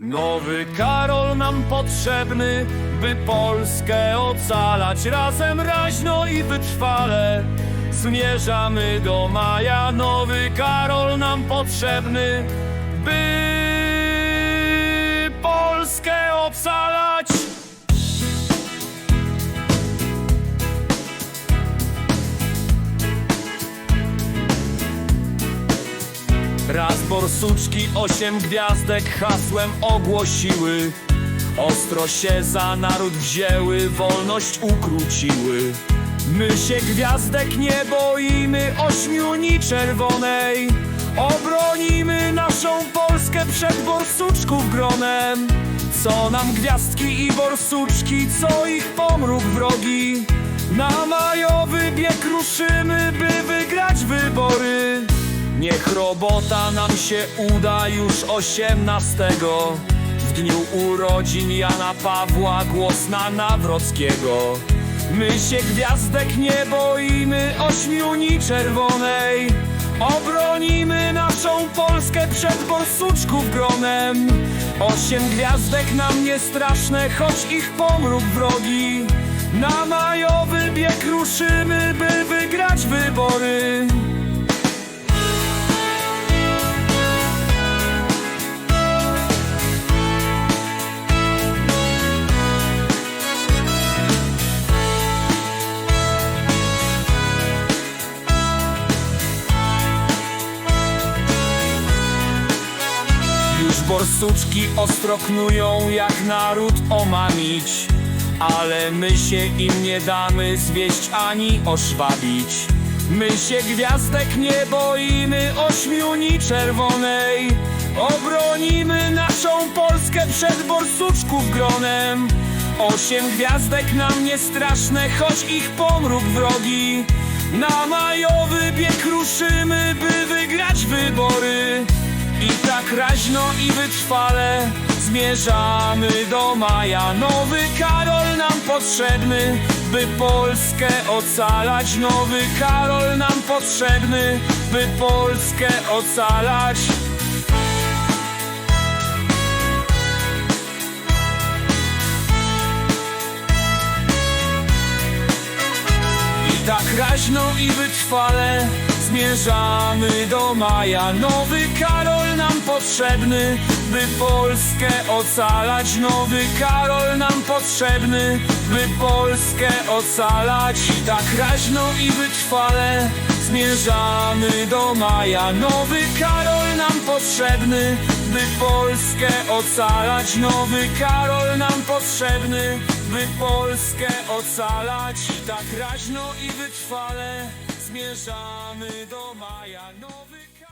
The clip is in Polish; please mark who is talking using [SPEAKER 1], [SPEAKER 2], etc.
[SPEAKER 1] Nowy Karol nam potrzebny, by Polskę ocalać razem raźno i wytrwale. Zmierzamy do maja, nowy Karol nam potrzebny, by Polskę ocalać. Raz borsuczki osiem gwiazdek hasłem ogłosiły. Ostro się za naród wzięły, wolność ukróciły. My się gwiazdek nie boimy, ośmiuni czerwonej. Obronimy naszą Polskę przed borsuczków gronem. Co nam gwiazdki i borsuczki, co ich pomruk wrogi. Na majowy bieg ruszymy, by wygrać Niech robota nam się uda już osiemnastego. W dniu urodzin Jana Pawła głos na Nawrockiego. My się gwiazdek nie boimy, ośmiuni czerwonej. Obronimy naszą Polskę przed borsuczków gronem. Osiem gwiazdek nam nie straszne, choć ich pomruk wrogi. Na majowy bieg ruszymy, by wygrać wybory Borsuczki ostro knują jak naród omamić. Ale my się im nie damy zwieść ani oszwabić. My się gwiazdek nie boimy, ośmiuni czerwonej. Obronimy naszą Polskę przed borsuczków gronem. Osiem gwiazdek nam nie straszne, choć ich pomruk wrogi. Na majowy bieg ruszymy, by wygrać wybory i tak raźno i wytrwale zmierzamy do maja. Nowy Karol nam potrzebny, by Polskę ocalać. Nowy Karol nam potrzebny, by Polskę ocalać. I tak raźno i wytrwale zmierzamy do maja. Nowy Karol potrzebny, by Polskę ocalać. Nowy Karol nam potrzebny, by Polskę ocalać. I tak raźno i wytrwale zmierzamy do maja. Nowy Karol nam potrzebny, by Polskę ocalać. Nowy Karol nam potrzebny, by Polskę ocalać. I tak raźno i wytrwale zmierzamy do maja. Nowy Karol